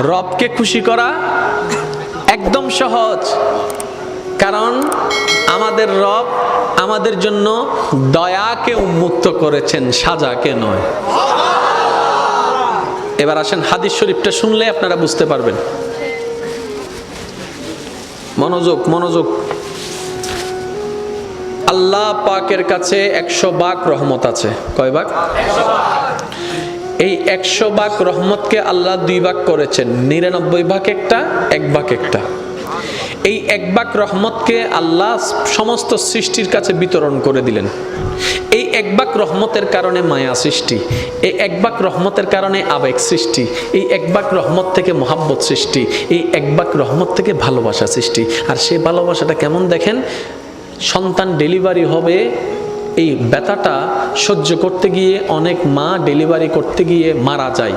রবকে খুশি করা একদম সহজ। কারণ আমাদের রব আমাদের জন্য দয়াকে উন্মুক্ত করেছেন, সাজাকে নয়। এবার আসেন হাদিস শরীফটা শুনলে আপনারা বুঝতে পারবেন। মনোযোগ মনোযোগ। আল্লাহ পাকের কাছে একশো বাক রহমত আছে। কয় বাক? এই একশো ভাগ রহমতকে আল্লাহ দুই ভাগ করেছেন। নিরানব্বই ভাগ একটা, এক ভাগ একটা। এই এক ভাগ রহমতকে আল্লাহ সমস্ত সৃষ্টির কাছে বিতরণ করে দিলেন। এই এক ভাগ রহমতের কারণে মায়া সৃষ্টি। এই এক ভাগ রহমতের কারণে আবেগ সৃষ্টি। এই এক ভাগ রহমত থেকে মহাব্বত সৃষ্টি। এই এক ভাগ রহমত থেকে ভালোবাসা সৃষ্টি। আর সেই ভালোবাসাটা কেমন দেখেন? সন্তান ডেলিভারি হবে এই ব্যথাটা সহ্য করতে গিয়ে অনেক মা ডেলিভারি করতে গিয়ে মারা যায়।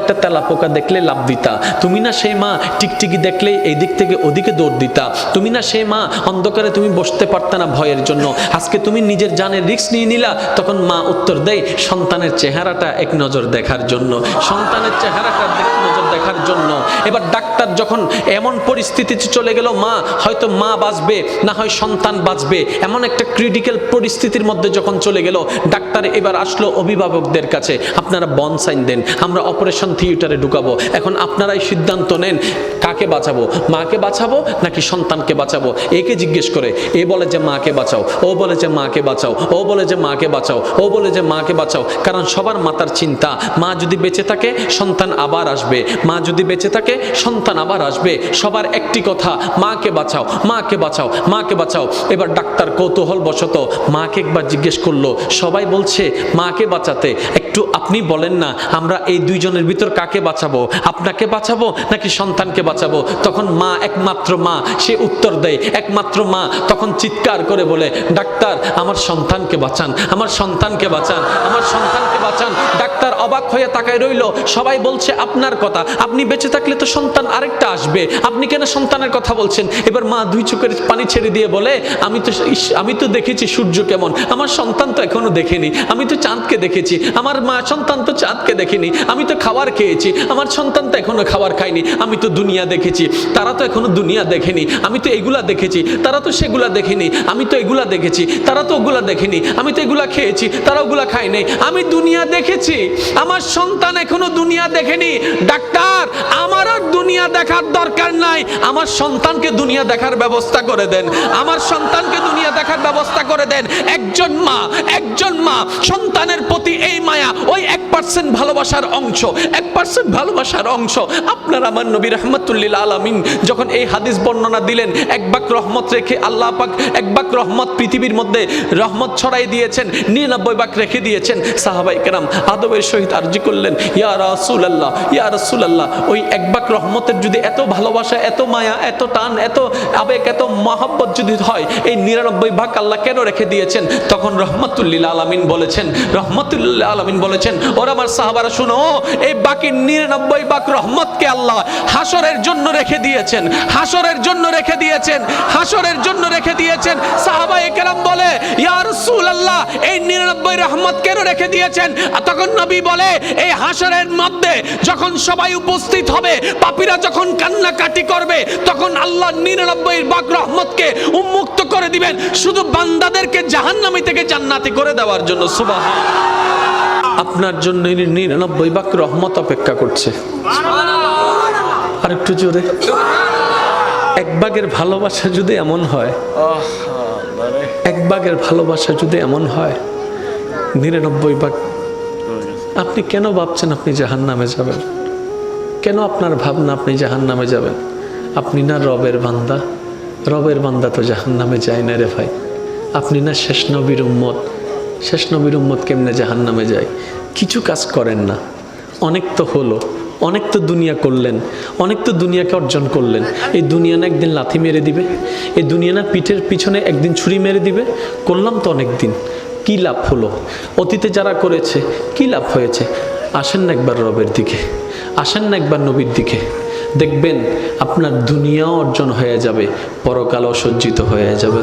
একটা তেলা পোকা দেখলে লাভ দিতা। তুমি না সেই মা টিকটিকি দেখলে এই দিক থেকে ওদিকে দৌড় দিতা। তুমি না সেই মা অন্ধকারে তুমি বসতে পারত না ভয়ের জন্য। আজকে তুমি নিজের জানের রিক্স নিয়ে নিলা, তখন মা উত্তর দেয়, সন্তানের চেহারাটা এক নজর দেখার জন্য। সন্তানের চেহারাটা এক নজর দেখার জন্য। এবার ডাক্তার যখন এমন পরিস্থিতিতে চলে গেল, মা, হয়তো মা বাঁচবে, না হয় সন্তান বাঁচবে। এমন একটা ক্রিটিক্যাল পরিস্থিতির মধ্যে যখন চলে গেল, ডাক্তার এবার আসলো অভিভাবকদের কাছে। আপনারা বন সাইন দেন, আমরা অপারেশন থিয়েটারে ঢুকাবো। এখন আপনারাই সিদ্ধান্ত নেন কাকে বাঁচাবো, মাকে বাঁচাবো নাকি সন্তানকে বাঁচাবো? একে জিজ্ঞেস করে, এ বলে যে মাকে বাঁচাও, ও বলে যে মাকে বাঁচাও, ও বলে যে মাকে বাঁচাও, ও বলে যে মাকে বাঁচাও। কারণ সবার মাতার চিন্তা, মা যদি বেঁচে থাকে, সন্তান আবার আসবে। মা যদি বেঁচে থাকে, সন্তান আবার আসবে। সবার একটি কথা, মাকে বাঁচাও মাকে বাঁচাও মাকে বাঁচাও। এবার ডাক্তার কৌতূহল বশত মাকে একবার জিজ্ঞেস করল, সবাই বলছে, মাকে বাঁচাতে, একটু আপনি বলেন না, আমরা এই দুইজনের ভিতর কাকে বাঁচাবো? আপনাকে বাঁচাবো নাকি সন্তানকে বাঁচাবো? তখন মা, একমাত্র মা, সে উত্তর দেয়, একমাত্র মা। তখন চিৎকার করে বলে, ডাক্তার, আমার সন্তানকে বাঁচান, আমার সন্তানকে বাঁচান, আমার সন্তানকে বাঁচান। ডাক্তার অবাক হয়ে তাকায় রইল, সবাই বলছে, আপনার কথা। আপনি বেঁচে থাকলে তো সন্তান আরেকটা আসবে। আপনি কেন সন্তানের কথা বলছেন? এবার মা দুই চোখের পানি ছেড়ে দিয়ে বলে, আমি তো আমি তো দেখেছি সূর্য কেমন। আমার সন্তান তো এখনও দেখেনি। আমি তো চাঁদকে দেখেছি। আমার মা সন্তান তো চাঁদকে দেখেনি। আমি তো খাবার খেয়েছি। আমার সন্তান তো এখনও খাবার খায়নি। আমি তো দুনিয়া দেখেছি। তারা তো এখনও দুনিয়া দেখেনি। আমি তো এগুলা দেখেছি। তারা তো সেগুলা দেখেনি। আমি তো এগুলা দেখেছি। তারা তো ওগুলা দেখেনি। আমি তো এগুলা খেয়েছি। তারা ওগুলা খায় নাই। আমি দুনিয়া দেখেছি। আমার সন্তান এখনও দুনিয়া দেখেনি। ডাক্তার আমার আর দুনিয়া দেখার দরকার নাই। আমার সন্তানকে দুনিয়া দেখার ব্যবস্থা করে দেন। আমার সন্তানকে দুনিয়া দেখার ব্যবস্থা করে দেন। একজন মা একজন মা, সন্তানের প্রতি এই মায়া, ওই এক পার্সেন্ট ভালোবাসার অংশ, এক পার্সেন্ট ভালোবাসার অংশ। আপনার আমার নবী রহমতুল্লিল আলমিন যখন এই হাদিস বর্ণনা দিলেন, এক বাক রহমত রেখে আল্লাহ পাক এক বাক রহমত পৃথিবীর মধ্যে রহমত ছড়াই দিয়েছেন, নিরানব্বই বাক রেখে দিয়েছেন। সাহাবাই কেরাম আদবের সহিত আর্জি করলেন, ইয়া রাসুল আল্লাহ ইয়া রাসুল আল্লাহ ওই এক বাক রহমতের যদি এত ভালোবাসা, এত মায়া, এত টান, এত আবেগ, এত মহাব্বত যদি হয়, এই নিরানব্বই ভাগ আল্লাহ কেন রেখে দিয়েছেন? তখন রহমতুল্লিল আলমিন বলেছেন রহমতুল্লাহ আলমিন বলেছেন, ওরা আমার সাহাবারা শুনো, এই বাকি নিরানব্বই বাক রহমতকে আল্লাহ হাসরের জন্য রেখে দিয়েছেন, হাসরের জন্য রেখে দিয়েছেন, হাসরের জন্য রেখে দিয়েছেন। সাহাবা একরাম বলে, ইয়া রাসূলুল্লাহ, এই নিরানব্বই রহমত কেন রেখে দিয়েছেন? তখন নবী বলে, এই হাসরের মধ্যে যখন সবাই উপস্থিত হবে। পাপীরা যখন কান্নাকাটি করবে, তখন আল্লাহ নিরানব্বই বাক রহমতকে উন্মুক্ত করে দিবেন। শুধু বান্দাদেরকে জাহান্নামী থেকে জান্নাতি করে দেওয়ার জন্য সুবাহ আপনার জন্য নিরানব্বই বাক রহমত অপেক্ষা করছে। আর একটু জোরে। এক বাগের ভালোবাসা যদি এমন হয়, এক বাগের ভালোবাসা যদি এমন হয়, নিরানব্বই বাগ আপনি কেন ভাবছেন আপনি জাহান নামে যাবেন? কেন আপনার ভাবনা আপনি জাহান নামে যাবেন? আপনি না রবের বান্দা? রবের বান্দা তো জাহান নামে যায় না রে ভাই। আপনি না শেষ নবীর উম্মত? শেষ নবীর উম্মত কেমনে জাহান নামে যায়? কিছু কাজ করেন না। অনেক তো হলো, অনেক তো দুনিয়া করলেন, অনেক তো দুনিয়াকে অর্জন করলেন। এই দুনিয়া না একদিন লাথি মেরে দিবে? এই দুনিয়া না পিঠের পিছনে একদিন ছুরি মেরে দিবে? করলাম তো অনেক দিন কী লাভ হলো? অতীতে যারা করেছে, কী লাভ হয়েছে? আসেন না একবার রবের দিকে, আসেন না একবার নবীর দিকে। দেখবেন আপনার দুনিয়াও অর্জন হয়ে যাবে, পরকালও সজ্জিত হয়ে যাবে।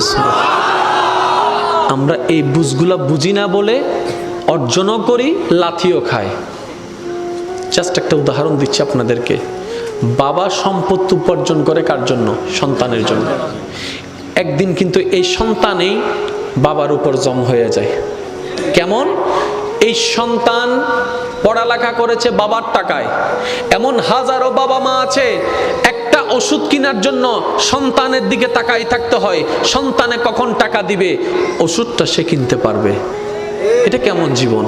আমরা এই বুঝগুলা বুঝি না বলে অর্জনও করি, লাথিও খাই। জাস্ট একটা উদাহরণ দিচ্ছি আপনাদেরকে। বাবা সম্পত্তি উপার্জন করে কার জন্য? সন্তানের জন্য। একদিন কিন্তু এই সন্তানেই বাবার উপর জম হয়ে যায়। কেমন? এই সন্তান পড়ালেখা করেছে বাবার টাকায়। এমন হাজারো বাবা মা আছে, একটা ওষুধ কেনার জন্য সন্তানের দিকে তাকাই থাকতে হয়, সন্তানে কখন টাকা দিবে? ওষুধটা সে কিনতে পারবে। এটা কেমন জীবন?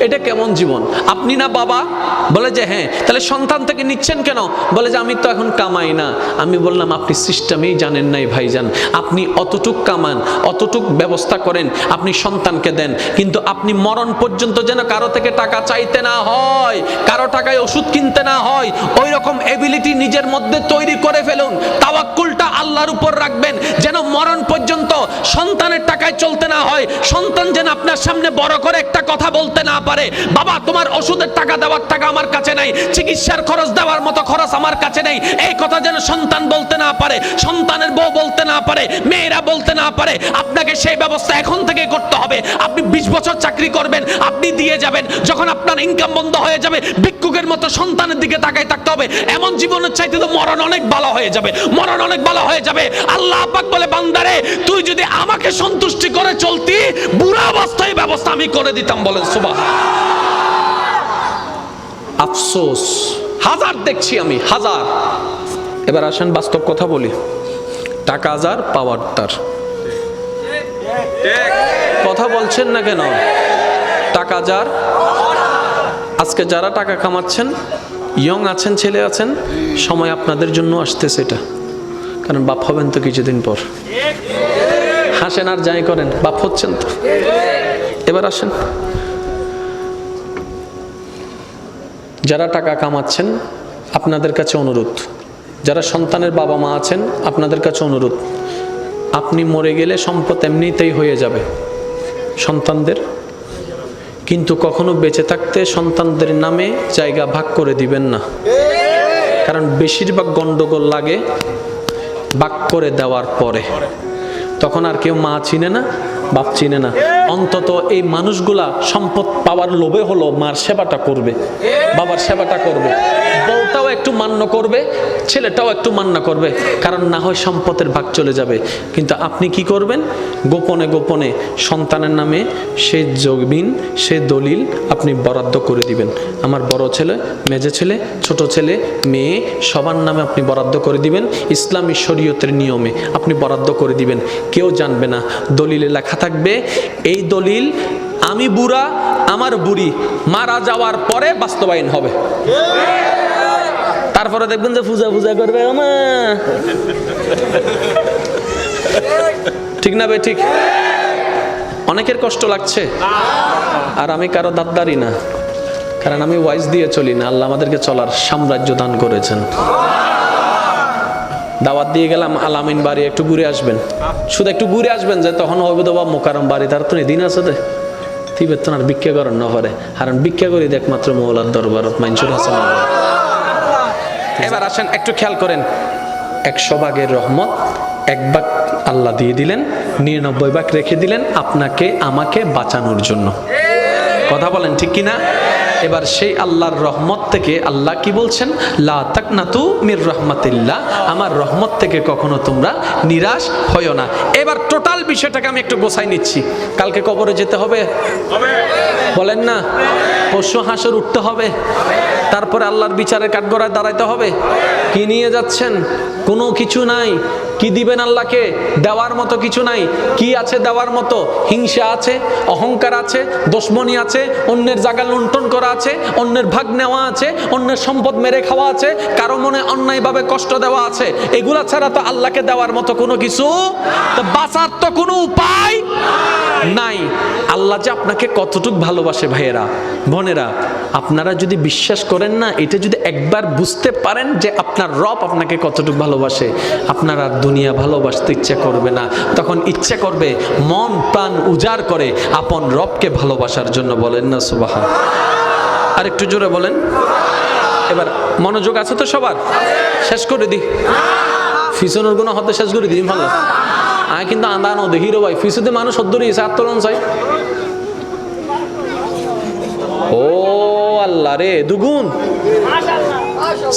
এটা কেমন জীবন? আপনি না বাবা? বলে যে হ্যাঁ। তাহলে সন্তান থেকে নিচ্ছেন কেন? বলে যে আমি তো এখন কামাই না। আমি বললাম, আপনি সিস্টেমেই জানেন নাই ভাইজান। আপনি অতটুক কামান, অতটুক ব্যবস্থা করেন, আপনি সন্তানকে দেন। কিন্তু আপনি মরণ পর্যন্ত যেন কারও থেকে টাকা চাইতে না হয়, কারও টাকায় ওষুধ কিনতে না হয় ওই রকম এবিলিটি নিজের মধ্যে তৈরি করে ফেলুন। তাওয়াক্কুলটা আল্লাহর উপর রাখবেন। যেন মরণ পর্যন্ত সন্তানের টাকায় চলতে না হয়। সন্তান যেন আপনার সামনে বড় করে একটা কথা বলতে না পারে। বাবা, তোমার ওষুধের টাকা দেওয়ার টাকা আমার কাছে নাই। চিকিৎসার খরচ দেওয়ার মতো খরচ আমার কাছে নেই। এই কথা যেন সন্তান বলতে না পারে, সন্তানের বউ বলতে না পারে, মেয়েরা বলতে না পারে, আপনাকে সেই ব্যবস্থা এখন থেকে করতে হবে। আপনি বিশ বছর চাকরি করবেন, আপনি দিয়ে যাবেন। যখন আপনার ইনকাম বন্ধ হয়ে যাবে, ভিক্ষুকের মতো সন্তানের দিকে তাকাই থাকতে হবে। এমন জীবনের চাইতে তো মরণ অনেক ভালো হয়ে যাবে, মরণ অনেক ভালো হয়ে যাবে। আল্লাহ পাক বলে, বান্দারে, তুই যদি আমাকে সন্তুষ্টি করে চলতি বুড়া অবস্থায় ব্যবস্থা আমি করে দিতাম, বলেন সুবাহ আফসোস। হাজার দেখছি আমি, হাজার। এবার আসেন বাস্তব কথা বলি। টাকা হাজার পাওয়ার তার। কথা বলছেন না কেন? টাকা যার, আজকে যারা টাকা কামাচ্ছেন ইয়ং আছেন, ছেলে আছেন, সময় আপনাদের জন্য আসতেছে এটা। কারণ বাপ হবেন তো কিছুদিন পর। হাসেন আর যাই করেন, বাপ হচ্ছেন তো। এবার আসেন। যারা টাকা কামাচ্ছেন, আপনাদের কাছে অনুরোধ। যারা সন্তানের বাবা মা আছেন, আপনাদের কাছে অনুরোধ। আপনি মরে গেলে সম্পদ এমনিতেই হয়ে যাবে সন্তানদের। কিন্তু কখনো বেঁচে থাকতে সন্তানদের নামে জায়গা ভাগ করে দিবেন না। কারণ বেশিরভাগ গন্ডগোল লাগে ভাগ করে দেওয়ার পরে। তখন আর কেউ মা চিনে না, বাপ চিনে না। অন্তত এই মানুষগুলা সম্পদ পাওয়ার লোভে হলো মার সেবাটা করবে, বাবার সেবাটা করবে। বউটাও একটু মান্য করবে, ছেলেটাও একটু মান্য করবে, কারণ না হয় সম্পদের ভাগ চলে যাবে। কিন্তু আপনি কি করবেন? গোপনে গোপনে সন্তানের নামে সে জমিন সে দলিল আপনি বরাদ্দ করে দিবেন। আমার বড় ছেলে, মেজে ছেলে, ছোট ছেলে, মেয়ে, সবার নামে আপনি বরাদ্দ করে দিবেন। ইসলামী শরীয়তের নিয়মে আপনি বরাদ্দ করে দিবেন। কেউ জানবে না, দলিলে লেখা থাকবে, এই দলিল আমি বুড়া, আমার বুড়ি, মারা যাওয়ার পরে বাস্তবায়ন হবে। তারপরে দেখবেন যে পূজা পূজা করবে আমা ঠিক না ভাই ঠিক? অনেকের কষ্ট লাগছে, আর আমি কারও দাদ্দারি না। কারণ আমি ওয়াইজ দিয়ে চলি না, আল্লাহ আমাদেরকে চলার সাম্রাজ্য দান করেছেন। দাওয়াত দিয়ে গেলাম, আলামিন বাড়ি একটু ঘুরে আসবেন। শুধু একটু ঘুরে আসবেন যে তখন হবে তো বা মোকারম বাড়ি তার তো দিন আছে তো। তিবের তো আর ভিক্ষা করেন না পারে। কারণ ভিক্ষা করি দেখ মাত্র মৌলার দরবারত, মাইনসুর হাসান এবার আসেন একটু খেয়াল করেন। একশো ভাগের রহমত এক ভাগ আল্লাহ দিয়ে দিলেন নিরানব্বই ভাগ রেখে দিলেন আপনাকে আমাকে বাঁচানোর জন্য। কথা বলেন ঠিক কিনা? এবার সেই আল্লাহর রহমত থেকে আল্লাহ কি বলছেন? লা তাকনাতু মির রহমাতিল্লাহ আমার রহমত থেকে কখনো তোমরা নিরাশ হইও না। এবার টোটাল বিষয়টাকে আমি একটু গোছাই নিচ্ছি। কালকে কবরে যেতে হবে? বলেন না পশু হাঁসের উঠতে হবে। তারপরে আল্লাহর বিচারের কাঠগড়ায় দাঁড়াইতে হবে। কি নিয়ে যাচ্ছেন? কোনো কিছু নাই। কি দিবেন আল্লাহকে? দেওয়ার মতো কিছু নাই। কি আছে দেওয়ার মতো? হিংসা আছে, অহংকার আছে দোষমনি আছে, অন্যের জায়গা লুণ্ঠন করা আছে, অন্যের ভাগ নেওয়া আছে, অন্যের সম্পদ মেরে খাওয়া আছে, কারও মনে অন্যায়ভাবে কষ্ট দেওয়া আছে। এগুলা ছাড়া তো আল্লাহকে দেওয়ার মতো কোনো কিছু তো বাঁচার তো কোনো উপায় নাই। আল্লাহ যে আপনাকে কতটুক ভালোবাসে ভাইয়েরা, বোনেরা, আপনারা যদি বিশ্বাস করেন না, এটা যদি একবার বুঝতে পারেন যে আপনার রব আপনাকে কতটুকু ভালোবাসে, আপনার আর দুনিয়া ভালোবাসতে ইচ্ছে করবে না। তখন ইচ্ছে করবে, মন প্রাণ উজাড় করে আপন রবকে ভালোবাসার জন্য বলেন না সুবাহা আর একটু জোরে বলেন। এবার মনোযোগ আছে তো সবার? শেষ করে দি ফিসনের গুণ হতে শেষ করে দিই, ভালো। আমি কিন্তু আন্দা নদে হিরো ভাই ফিসুতে মানুষ সদ্দরি আত্মরণ চাই ও আল্লাহ রে, দুগুণ।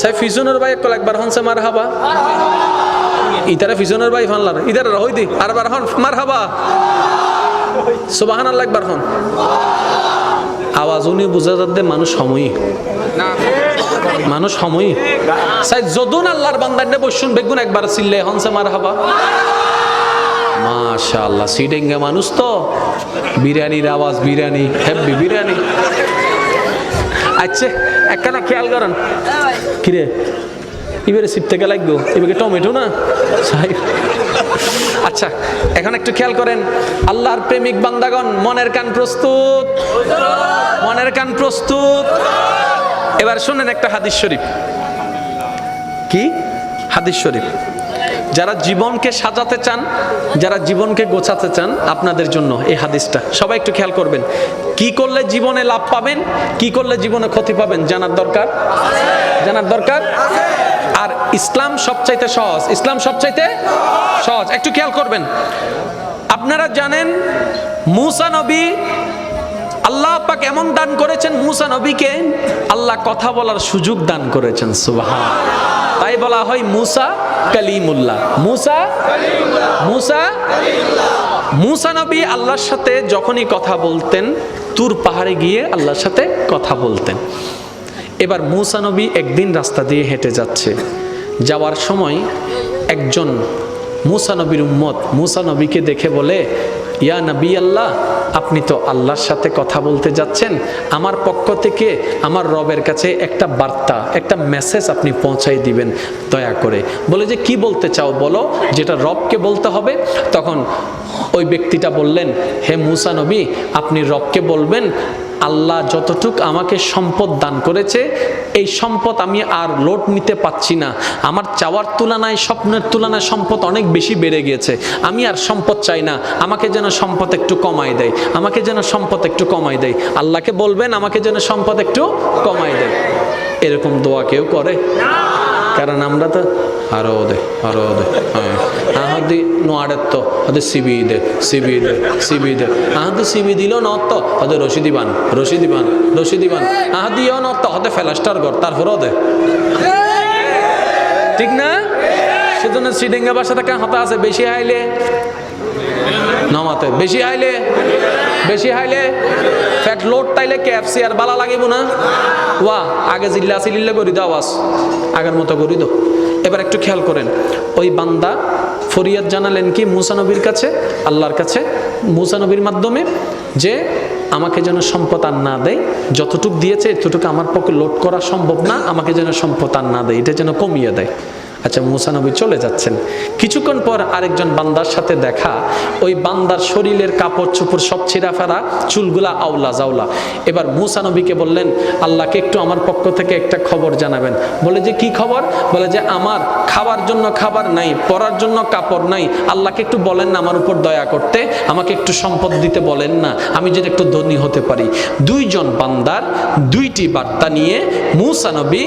সাই ফিসনের ভাই একল একবার হনসে মার হাবা ইতারা ফিসনের ভাই ফানলার ইতারা রহই দি আর বার হন মার হাবা সুবাহান আল্লাহ একবার হন। আওয়াজ উনি বুঝা যাতে মানুষ সময়ই মানুষ সময়ই সাই যদুন আল্লাহর বান্দার বসুন, বেগুন একবার চিল্লে হনসে মার হাবা মাশাআল্লাহ সিডেঙ্গা মানুষ তো। বিরিয়ানির আওয়াজ, বিরিয়ানি, হেব্বি বিরিয়ানি। আচ্ছা একখানা খেয়াল করেন। কিরে, এবারে সিপ থেকে লাগবো, এবারে টমেটো না? আচ্ছা এখন একটু খেয়াল করেন, আল্লাহর প্রেমিক বান্দাগণ, মনের কান প্রস্তুত। মনের কান প্রস্তুত। এবার শুনেন একটা হাদিস শরীফ। কি? হাদিস শরীফ। যারা জীবনকে সাজাতে চান, যারা জীবনকে গোছাতে চান, আপনাদের জন্য এই হাদিসটা। সবাই একটু খেয়াল করবেন। কি করলে জীবনে লাভ পাবেন, কি করলে জীবনে ক্ষতি পাবেন, জানার দরকার? জানার দরকার? আর ইসলাম সবচাইতে সহজ। ইসলাম সবচাইতে সহজ। একটু খেয়াল করবেন। আপনারা জানেন, মুসা নবী, আল্লাহ পাক এমন দান করেছেন, মুসা নবীকে আল্লাহ কথা বলার সুযোগ দান করেছেন সুবাহ তাই বলা হয় মুসা কালিমুল্লাহ। মুসা? মুসা? মুসা নবী আল্লাহর সাথে যখনই কথা বলতেন, তুর পাহাড়ে গিয়ে আল্লাহর সাথে কথা বলতেন। এবার মুসা নবী একদিন রাস্তা দিয়ে হেঁটে যাচ্ছে। যাওয়ার সময় একজন মুসা নবীর উম্মত মুসা নবীকে দেখে বলে ইয়া নবী আল্লাহ, আপনি তো আল্লাহর সাথে কথা বলতে যাচ্ছেন। আমার পক্ষ থেকে আমার রবের কাছে একটা বার্তা, একটা মেসেজ আপনি পৌঁছাই দিবেন, দয়া করে। বলে যে, কি বলতে চাও বলো? যেটা রবকে বলতে হবে, তখন ওই ব্যক্তিটা বললেন, হে মুসা নবী, আপনি রবকে বলবেন আল্লাহ যতটুক আমাকে সম্পদ দান করেছে, এই সম্পদ আমি আর লোড নিতে পাচ্ছি না। আমার চাওয়ার তুলনায়, স্বপ্নের তুলনায় সম্পদ অনেক বেশি বেড়ে গিয়েছে। আমি আর সম্পদ চাই না। আমাকে যেন সম্পদ একটু কমাই দেয়। আমাকে যেন সম্পদ একটু কমাই দেয়। আল্লাহকে বলবেন, আমাকে যেন সম্পদ একটু কমাই দেয়। এরকম দোয়া কেউ করে? কারণ আমরা তো আরও দে আরও দে হ্যাঁ। আহাদি নোয়াড়ের তো ওদের সিবি দে সিবি দে সিবি দে আহাদি সিবি দিল নত ওদের রশিদি বান রশিদি বান রশিদি বান আহাদিও নত হতে ফেলাস্টার ঘর তারপরও দে ঠিক না? সেজন্য শ্রীডেঙ্গা বাসা থেকে হাতা আছে? বেশি আইলে নমাতে। বেশি আইলে বেশি হাইলে? ফ্যাট লোড তাইলে ক্যাপসি আর বালা লাগিব না? ওয়া আগে জিল্লা সিলিল্লা করি দাও আওয়াজ আগের মতো করি দাও। এবার একটু খেয়াল করেন। ওই বান্দা ফরিয়াদ জানালেন কি মুসানবীর কাছে, আল্লাহর কাছে? মুসানবীর মাধ্যমে যে আমাকে যেন সম্পদ আর না দেয়, যতটুক দিয়েছে এতটুকু আমার পক্ষে লোড করা সম্ভব না, আমাকে যেন সম্পদ আর না দেয়, এটা যেন কমিয়ে দেয়। আচ্ছা মুসা নবী চলে যাচ্ছেন। কিছুক্ষণ পর আরেকজন বান্দার সাথে দেখা, ওই বান্দার শরীরের কাপড় চোপড় সব ছিঁড়া ফেরা চুলগুলা আউলা জাউলা। এবার মুসা নবীকে বললেন, আল্লাহকে একটু আমার পক্ষ থেকে একটা খবর জানাবেন। বলে যে, কি খবর? বলে যে, আমার খাওয়ার জন্য খাবার নাই, পরার জন্য কাপড় নাই। আল্লাহকে একটু বলেন না, আমার উপর দয়া করতে। আমাকে একটু সম্পদ দিতে বলেন না। আমি যদি একটু ধনী হতে পারি। দুইজন বান্দার দুইটি বার্তা নিয়ে মুসা নবী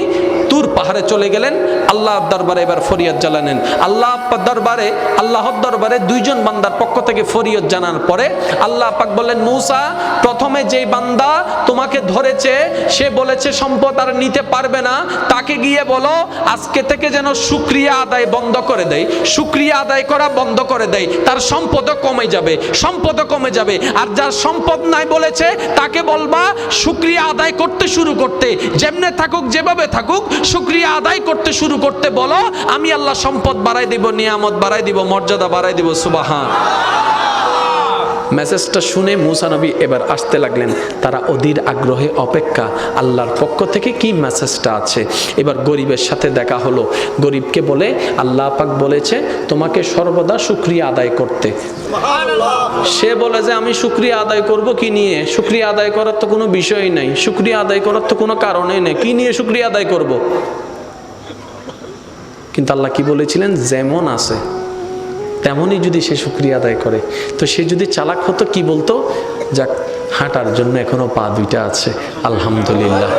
তুর পাহাড়ে চলে গেলেন, আল্লাহ দরবারে এবার ফরিয়াদ জানালেন। আল্লাহ দরবারে, আল্লাহর দরবারে দুইজন বান্দার পক্ষ থেকে ফরিয়াদ জানার পরে আল্লাহ পাক বললেন, মৌসা, প্রথমে যেই বান্দা তোমাকে ধরেছে, সে বলেছে সম্পদ আর নিতে পারবে না, তাকে গিয়ে বলো, আজকে থেকে যেন শুক্রিয়া আদায় বন্ধ করে দেয় শুক্রিয়া আদায় করা বন্ধ করে দেয় তার সম্পদও কমে যাবে, সম্পদও কমে যাবে। আর যার সম্পদ নাই বলেছে, তাকে বলবা শুক্রিয়া আদায় করতে শুরু করতে। যেমনে থাকুক, যেভাবে থাকুক শুক্রিয়া আদায় করতে শুরু করতে বলো, আমি আল্লাহ সম্পদ বাড়াই দিব, নিয়ামত বাড়াই দিব, মর্যাদা বাড়াই দিব, সুবাহান। মেসেজটা শুনে মুসা নবী এবার আসতে লাগলেন। তারা অধীর আগ্রহে অপেক্ষা আল্লাহর পক্ষ থেকে কি মেসেজটা আছে? এবার গরিবের সাথে দেখা হলো। গরিবকে বলে আল্লাহ পাক বলেছে তোমাকে সর্বদা শুক্রিয়া আদায় করতে। সে বলে যে আমি শুক্রিয়া আদায় করব কি নিয়ে? শুক্রিয়া আদায় করার তো কোনো বিষয়ই নাই। শুক্রিয়া আদায় করার তো কোনো কারণই নেই। কি নিয়ে শুক্রিয়া আদায় করব? কিন্তু আল্লাহ কি বলেছিলেন? যেমন আছে। তেমনই যদি সে শুক্রিয়া আদায় করে। তো সে যদি চালাক হতো কি বলতো? যাক, হাঁটার জন্য এখনও পা দুইটা আছে, আলহামদুলিল্লাহ।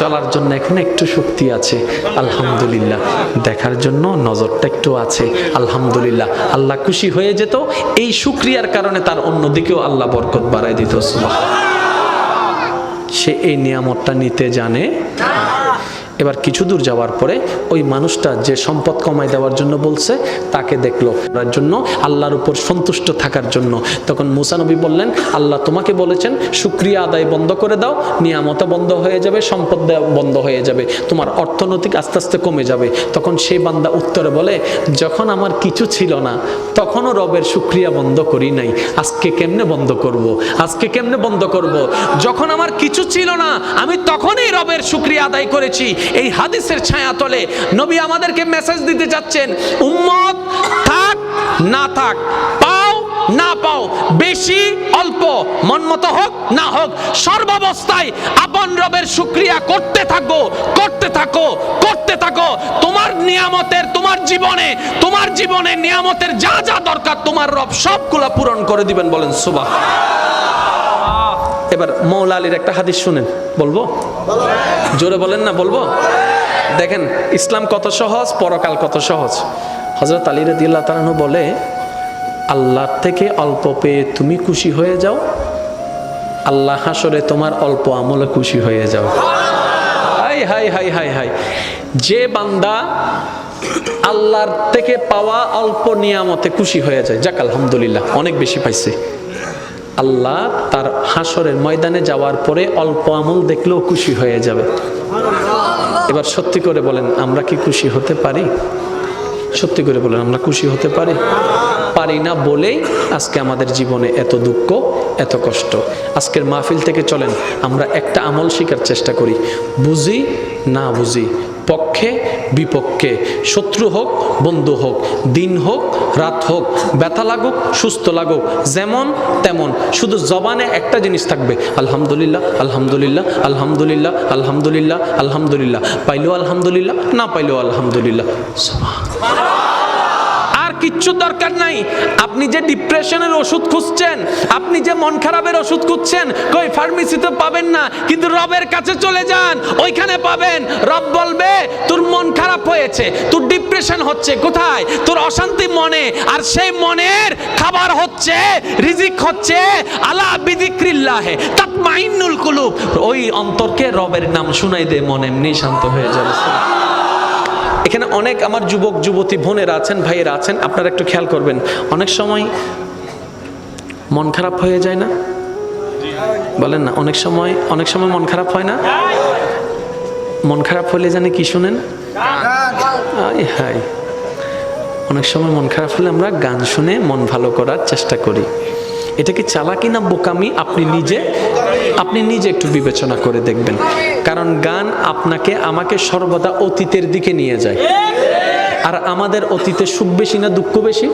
চলার জন্য এখন একটু শক্তি আছে, আলহামদুলিল্লাহ। দেখার জন্য নজরটা একটু আছে, আলহামদুলিল্লাহ। আল্লাহ খুশি হয়ে যেত, এই শুক্রিয়ার কারণে তার অন্যদিকেও আল্লাহ বরকত বাড়াই দিত সে এই নিয়ামতটা নিতে জানে এবার কিছু দূর যাওয়ার পরে ওই মানুষটা যে সম্পদ কমাই দেওয়ার জন্য বলছে, তাকে দেখল। তার জন্য আল্লাহর উপর সন্তুষ্ট থাকার জন্য। তখন মুসানবী বললেন, আল্লাহ তোমাকে বলেছেন শুক্রিয়া আদায় বন্ধ করে দাও, নিয়ামত বন্ধ হয়ে যাবে, সম্পদ বন্ধ হয়ে যাবে, তোমার অর্থনৈতিক আস্তে আস্তে কমে যাবে। তখন সেই বান্দা উত্তরে বলে, যখন আমার কিছু ছিল না, তখনও রবের শুক্রিয়া বন্ধ করি নাই। আজকে কেমনে বন্ধ করব। আজকে কেমনে বন্ধ করব। যখন আমার কিছু ছিল না, আমি তখনই রবের শুক্রিয়া আদায় করেছি। এই হাদিসের ছায়া তলে নবী আমাদেরকে মেসেজ দিতে যাচ্ছেন, উম্মত, থাক, না থাক, পাও, না পাও, বেশি, অল্প, মন মতো হোক, না হোক, সর্বাবস্থায় আপন রবের শুক্রিয়া করতে থাকো করতে থাকো করতে থাকো। তোমার নিয়ামতের, তোমার জীবনে তোমার জীবনে নিয়ামতের যা যা দরকার, তোমার রব সবগুলা পূরণ করে দিবেন বলেন সুবাহ এবার মৌলা আলীর একটা হাদিস শুনেন। বলব? জোরে বলেন না, বলব? দেখেন, ইসলাম কত সহজ, পরকাল কত সহজ। হজরত আলী রদিল্লাহ তালানু বলে আল্লাহর থেকে অল্প পেয়ে তুমি খুশি হয়ে যাও, আল্লাহ হাসরে তোমার অল্প আমলে খুশি হয়ে যাও। হাই হাই হাই হাই হাই। যে বান্দা আল্লাহর থেকে পাওয়া অল্প নিয়ামতে খুশি হয়ে যায়, যাক আলহামদুলিল্লাহ, অনেক বেশি পাইছে। আল্লাহ তার হাসরের ময়দানে যাওয়ার পরে অল্প আমল দেখলেও খুশি হয়ে যাবে। এবার সত্যি করে বলেন, আমরা কি খুশি হতে পারি? সত্যি করে বলেন, আমরা খুশি হতে পারি? পারি না বলেই আজকে আমাদের জীবনে এত দুঃখ, এত কষ্ট। আজকের মাহফিল থেকে চলেন, আমরা একটা আমল শিকার চেষ্টা করি। বুঝি না বুঝি পক্ষে, বিপক্ষে। শত্রু হোক, বন্ধু হোক, দিন হোক, রাত হোক, ব্যথা লাগুক, সুস্থ লাগুক, যেমন তেমন। শুধু জবানে একটা জিনিস থাকবে, আলহামদুলিল্লাহ আলহামদুলিল্লাহ আলহামদুলিল্লাহ আলহামদুলিল্লাহ আলহামদুলিল্লাহ। পাইলেও আলহামদুলিল্লাহ, না পাইলেও আলহামদুলিল্লাহ। কিচ্ছু দরকার নাই। আপনি যে ডিপ্রেশনের ওষুধ খুঁজছেন, আপনি যে মন খারাপের ওষুধ খুঁজছেন, কই ফার্মেসিতে পাবেন না, কিন্তু রবের কাছে চলে যান, ওইখানে পাবেন। রব বলবে, তোর মন খারাপ হয়েছে, তোর ডিপ্রেশন হচ্ছে কোথায়? তোর অশান্তি মনে, আর সেই মনের খাবার হচ্ছে, রিজিক হচ্ছে, আলা বিদিক্রিল্লাহে তাতমাইন্নুল কুলুব। ওই অন্তরকে রবের নাম শুনাই দে, মন এমনি শান্ত হয়ে যাবে। এখানে অনেক আমার যুবক, যুবতী, বোনেরা আছেন, ভাইয়েরা আছেন, আপনারা একটু খেয়াল করবেন। অনেক সময় মন খারাপ হয়ে যায় না? বলেন না, অনেক সময় অনেক সময় মন খারাপ হয় না? মন খারাপ হলে জানি কি শুনেন? অনেক সময় মন খারাপ হলে আমরা গান শুনে মন ভালো করার চেষ্টা করি। এটা কি চালাকি না বোকামি? আপনি নিজে আপনি নিজে একটু বিবেচনা করে দেখবেন। কারণ গান আপনাকে, আমাকে সর্বদা অতীতের দিকে নিয়ে যায়। আর আমাদের অতীতে সুখ বেশি না দুঃখ বেশি?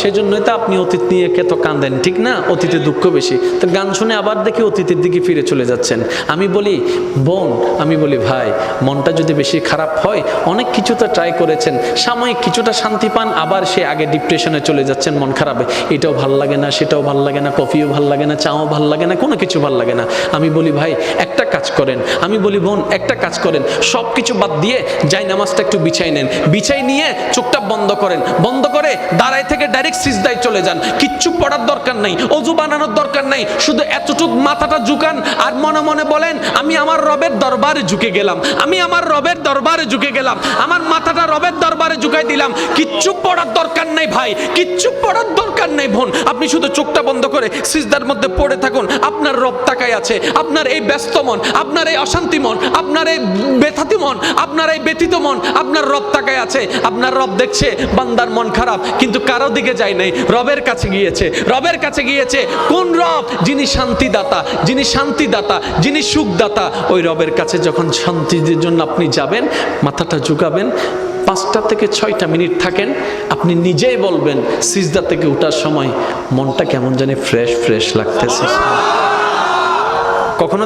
সেজন্যই তো আপনি অতীত নিয়ে কত কান্দেন, ঠিক না? অতীতে দুঃখ বেশি। তো গান শুনে আবার দেখি অতীতের দিকে ফিরে চলে যাচ্ছেন। আমি বলি, বোন, আমি বলি, ভাই, মনটা যদি বেশি খারাপ হয়, অনেক কিছু তো ট্রাই করেছেন। সাময়িক কিছুটা শান্তি পান, আবার সে আগে ডিপ্রেশনে চলে যাচ্ছেন মন খারাপে। এটাও ভালো লাগে না, সেটাও ভালো লাগে না, কফিও ভালো লাগে না, চাও ভালো লাগে না, কোনো কিছু ভালো লাগে না। আমি বলি, ভাই, একটা কাজ করেন। আমি বলি, বোন, একটা কাজ করেন। সব কিছু বাদ দিয়ে যাই, নামাজটা একটু বিছাই নেন। বিছাই নিয়ে চোখটা বন্ধ করেন। বন্ধ করে দাঁড়ায় থেকে ডাইরেক্ট সিজদায় চলে যান। কিচ্ছু পড়ার দরকার নেই, অজু বানানোর দরকার নেই। শুধু এতটুক মাথাটা ঝুকান আর মনে মনে বলেন, আমি আমার রবের দরবারে ঝুঁকে গেলাম। আমি আমার রবের দরবারে ঝুঁকে গেলাম। আমার মাথাটা রবের দরবারে ঝুঁকাই দিলাম। কিচ্ছু পড়ার দরকার নেই ভাই, কিচ্ছু পড়ার দরকার নেই বোন। আপনি শুধু চোখটা বন্ধ করে সিজদার মধ্যে পড়ে থাকুন। আপনার রব তাকায় আছে। আপনার এই ব্যস্ত মন মন, আপনার এই অশান্তি মন, আপনার এই ব্যথাতি মন, আপনার এই ব্যথিত মন, আপনার রব তাকায় আছে, আপনার রব দেখছে বান্দার মন খারাপ, কিন্তু কারও দিকে যায় নাই, রবের কাছে গিয়েছে, রবের কাছে গিয়েছে, কোন রব? যিনি শান্তিদাতা যিনি শান্তিদাতা, যিনি সুখদাতা, ওই রবের কাছে যখন শান্তির জন্য আপনি যাবেন, মাথাটা ঝুঁকাবেন, পাঁচটা থেকে ছয়টা মিনিট থাকেন, আপনি নিজেই বলবেন, সিজদা থেকে ওঠার সময় মনটা কেমন জানি ফ্রেশ ফ্রেশ লাগতেছে। কখনো